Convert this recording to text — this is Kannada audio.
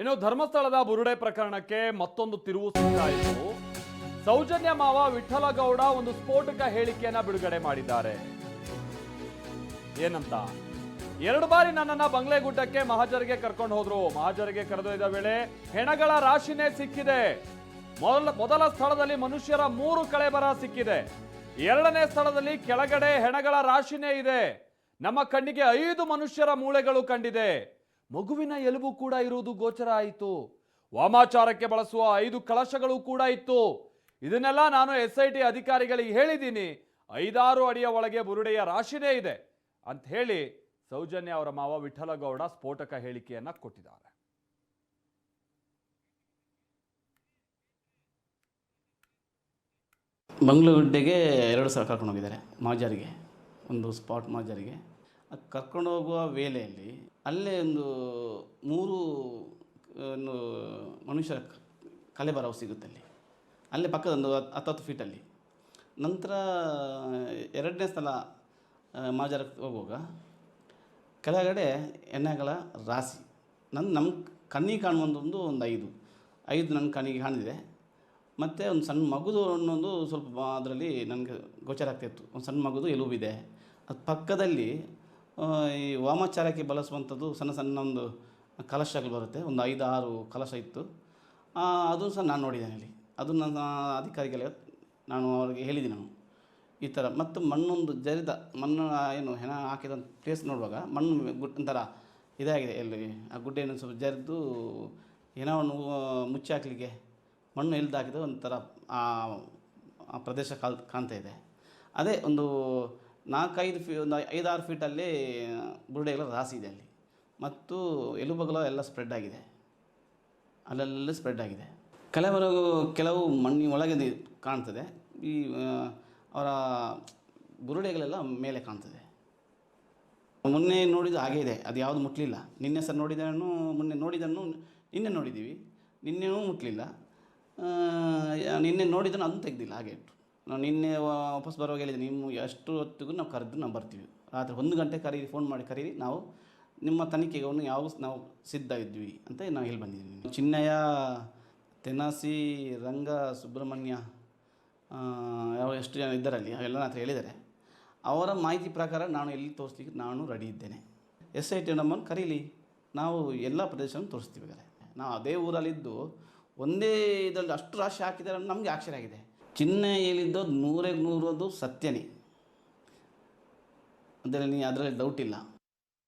ಇನ್ನು ಧರ್ಮಸ್ಥಳದ ಬುರುಡೆ ಪ್ರಕರಣಕ್ಕೆ ಮತ್ತೊಂದು ತಿರುವು ಸಿಕ್ಕಾಯಿತು ಸೌಜನ್ಯ ಮಾವ ವಿಠಲ ಗೌಡ ಒಂದು ಸ್ಫೋಟಕ ಹೇಳಿಕೆಯನ್ನ ಬಿಡುಗಡೆ ಮಾಡಿದ್ದಾರೆ. ಏನಂತ? ಎರಡು ಬಾರಿ ನನ್ನನ್ನ ಬಂಗ್ಲೆಗುಡ್ಡಕ್ಕೆ ಮಹಾಜರಿಗೆ ಕರ್ಕೊಂಡು ಹೋದ್ರು. ಮಹಾಜರಿಗೆ ಕರೆದೊಯ್ದ ವೇಳೆ ಹೆಣಗಳ ರಾಶಿನೇ ಸಿಕ್ಕಿದೆ. ಮೊದಲ ಮೊದಲ ಸ್ಥಳದಲ್ಲಿ ಮನುಷ್ಯರ ಮೂರು ಕಳೆಬರ ಸಿಕ್ಕಿದೆ. ಎರಡನೇ ಸ್ಥಳದಲ್ಲಿ ಕೆಳಗಡೆ ಹೆಣಗಳ ರಾಶಿನೇ ಇದೆ. ನಮ್ಮ ಕಣ್ಣಿಗೆ ಐದು ಮನುಷ್ಯರ ಮೂಳೆಗಳು ಕಂಡಿದೆ. ಮಗುವಿನ ಎಲುಬು ಕೂಡ ಇರುವುದು ಗೋಚರ ಆಯಿತು. ವಾಮಾಚಾರಕ್ಕೆ ಬಳಸುವ ಐದು ಕಳಶಗಳು ಕೂಡ ಇತ್ತು. ಇದನ್ನೆಲ್ಲ ನಾನು ಎಸ್ ಐ ಟಿ ಅಧಿಕಾರಿಗಳಿಗೆ ಹೇಳಿದ್ದೀನಿ. ಐದಾರು ಅಡಿಯ ಒಳಗೆ ಬುರುಡೆಯ ರಾಶಿನೇ ಇದೆ ಅಂತ ಹೇಳಿ ಸೌಜನ್ಯ ಅವರ ಮಾವ ವಿಠಲಗೌಡ ಸ್ಫೋಟಕ ಹೇಳಿಕೆಯನ್ನು ಕೊಟ್ಟಿದ್ದಾರೆ. ಮಂಗಳೂರುಡ್ಡೆಗೆ ಎರಡು ಸಾವಿರ ಕರ್ಕೊಂಡೋಗಿದ್ದಾರೆ ಮಾಜಾರಿಗೆ ಒಂದು ಸ್ಪಾಟ್ ಮಾಜಾರಿಗೆ ಕರ್ಕೊಂಡು ಹೋಗುವ ವೇಳೆಯಲ್ಲಿ ಅಲ್ಲೇ ಒಂದು ಮೂರು ಒಂದು ಮನುಷ್ಯರ ಕ- ಕಲೆಬರವು ಸಿಗುತ್ತೆ ಅಲ್ಲಿ. ಅಲ್ಲೇ ಪಕ್ಕದ ಒಂದು ಹತ್ತು ಹತ್ತು ಫೀಟಲ್ಲಿ ನಂತರ ಎರಡನೇ ಸ್ಥಳ ಮಾಜರಕ್ಕೆ ಹೋಗುವಾಗ ಕೆಳಗಡೆ ಎಣ್ಣೆಗಳ ರಾಶಿ. ನನ್ನ, ನಮ್ಮ ಕಣ್ಣಿಗೆ ಕಾಣುವಂಥದ್ದು ಒಂದು ಐದು. ಐದು ನನ್ನ ಕಣ್ಣಿಗೆ ಕಾಣಿದೆ. ಮತ್ತು ಒಂದು ಸಣ್ಣ ಮಗುದು ಅನ್ನೋದು ಸ್ವಲ್ಪ ಅದರಲ್ಲಿ ನನಗೆ ಗೋಚರ ಆಗ್ತಿತ್ತು ಒಂದು ಸಣ್ಣ ಮಗುದು ಎಲುಬಿದೆ. ಅದು ಪಕ್ಕದಲ್ಲಿ ಈ ವಾಮಾಚಾರಕ್ಕೆ ಬಳಸುವಂಥದ್ದು ಸಣ್ಣ ಸಣ್ಣ ಒಂದು ಕಲಶಗಳು ಬರುತ್ತೆ. ಒಂದು ಐದು, ಆರು ಕಲಶ ಇತ್ತು. ಅದು ಸಹ ನಾನು ನೋಡಿದ್ದೇನೆ ಅಲ್ಲಿ. ಅದು ನನ್ನ ಅಧಿಕಾರಿಗಳಿಗೆ ನಾನು ಅವರಿಗೆ ಹೇಳಿದ್ದೀನಿ ನಾನು. ಈ ಥರ. ಮತ್ತು ಮಣ್ಣೊಂದು ಜರಿದ ಮಣ್ಣು ಏನು ಹೆಣ ಹಾಕಿದ ಪ್ಲೇಸ್ ನೋಡುವಾಗ ಮಣ್ಣು ಗುಡ್, ಒಂಥರ ಇದಾಗಿದೆ ಎಲ್ಲಿ ಆ ಗುಡ್ಡೆಯನ್ನು ಸ್ವಲ್ಪ ಜರಿದು ಹೆಣವನ್ನು ಮುಚ್ಚಿ ಹಾಕಲಿಕ್ಕೆ ಮಣ್ಣು ಎಲ್ದು ಹಾಕಿದ ಒಂಥರ ಆ ಪ್ರದೇಶ ಕಾಲ್, ಕಾಣ್ತಾ ಇದೆ. ಅದೇ ಒಂದು ನಾಲ್ಕೈದು ಫೀ, ಒಂದು ಐದಾರು ಫೀಟಲ್ಲಿ ಬುರುಡೆಗಳ ರಾಸಿ ಇದೆ ಅಲ್ಲಿ. ಮತ್ತು ಎಲುಬುಗಳು ಎಲ್ಲ ಸ್ಪ್ರೆಡ್ ಆಗಿದೆ. ಅಲ್ಲೆಲ್ಲ ಸ್ಪ್ರೆಡ್ ಆಗಿದೆ. ಕೆಲವರು ಕೆಲವು ಮಣ್ಣಿನ ಒಳಗೆ ಕಾಣ್ತದೆ. ಈ ಅವರ ಬುರುಡೆಗಳೆಲ್ಲ ಮೇಲೆ ಕಾಣ್ತದೆ. ಮೊನ್ನೆ ನೋಡಿದ ಹಾಗೇ ಇದೆ. ಅದು ಯಾವುದು ಮುಟ್ಲಿಲ್ಲ. ನಿನ್ನೆ ಸಹ ನೋಡಿದನು, ಮೊನ್ನೆ ನೋಡಿದನ್ನು ನಿನ್ನೆ ನೋಡಿದ್ದೀವಿ. ನಿನ್ನೆನೂ ಮುಟ್ಲಿಲ್ಲ. ನಿನ್ನೆ ನೋಡಿದನು ಅದನ್ನು ತೆಗೆದಿಲ್ಲ, ಹಾಗೆ ಇಟ್ಟು ನಾವು ನಿನ್ನೆ ವಾಪಸ್ ಬರುವಾಗ ಹೇಳಿದೆ ನಿಮ್ಮ ಎಷ್ಟು ಹೊತ್ತಿಗೂ ನಾವು ಕರೆದು ನಾವು ಬರ್ತೀವಿ. ರಾತ್ರಿ ಒಂದು ಗಂಟೆ ಕರೀರಿ ಫೋನ್ ಮಾಡಿ ಕರೀರಿ. ನಾವು ನಿಮ್ಮ ತನಿಖೆಗೆ ಅವನು ಯಾವ ನಾವು ಸಿದ್ಧ ಇದ್ವಿ ಅಂತ ನಾವು ಹೇಳಿ ಬಂದಿದ್ದೀವಿ. ಚಿನ್ನಯ್ಯ, ತೆನಾಸಿ, ರಂಗ, ಸುಬ್ರಹ್ಮಣ್ಯ ಯಾವ ಎಷ್ಟು ಜನ ಇದ್ದಾರಲ್ಲಿ, ಅವೆಲ್ಲ ಹತ್ರ ಹೇಳಿದ್ದಾರೆ. ಅವರ ಮಾಹಿತಿ ಪ್ರಕಾರ ನಾನು ಎಲ್ಲಿ ತೋರಿಸ್ಲಿಕ್ಕೆ ನಾನು ರೆಡಿ ಇದ್ದೇನೆ. ಎಸ್ ಐ ಟಿ ನಮ್ಮನ್ನು ಕರೀಲಿ. ನಾವು ಎಲ್ಲ ಪ್ರದೇಶವನ್ನು ತೋರಿಸ್ತೀವಿ ನಾವು ಅದೇ ಊರಲ್ಲಿದ್ದು ಒಂದೇ ಇದರಲ್ಲಿ ಅಷ್ಟು ರಾಶಿ ಹಾಕಿದ್ದಾರೆ ನಮಗೆ ಆಶ್ಚರ್ಯ ಆಗಿದೆ. ಚಿನ್ನ ಹೇಳಿದ್ದು ನೂರೇ ನೂರದು ಸತ್ಯನೇ. ಅದರಲ್ಲಿ ಅದರಲ್ಲಿ ಡೌಟ್ ಇಲ್ಲ.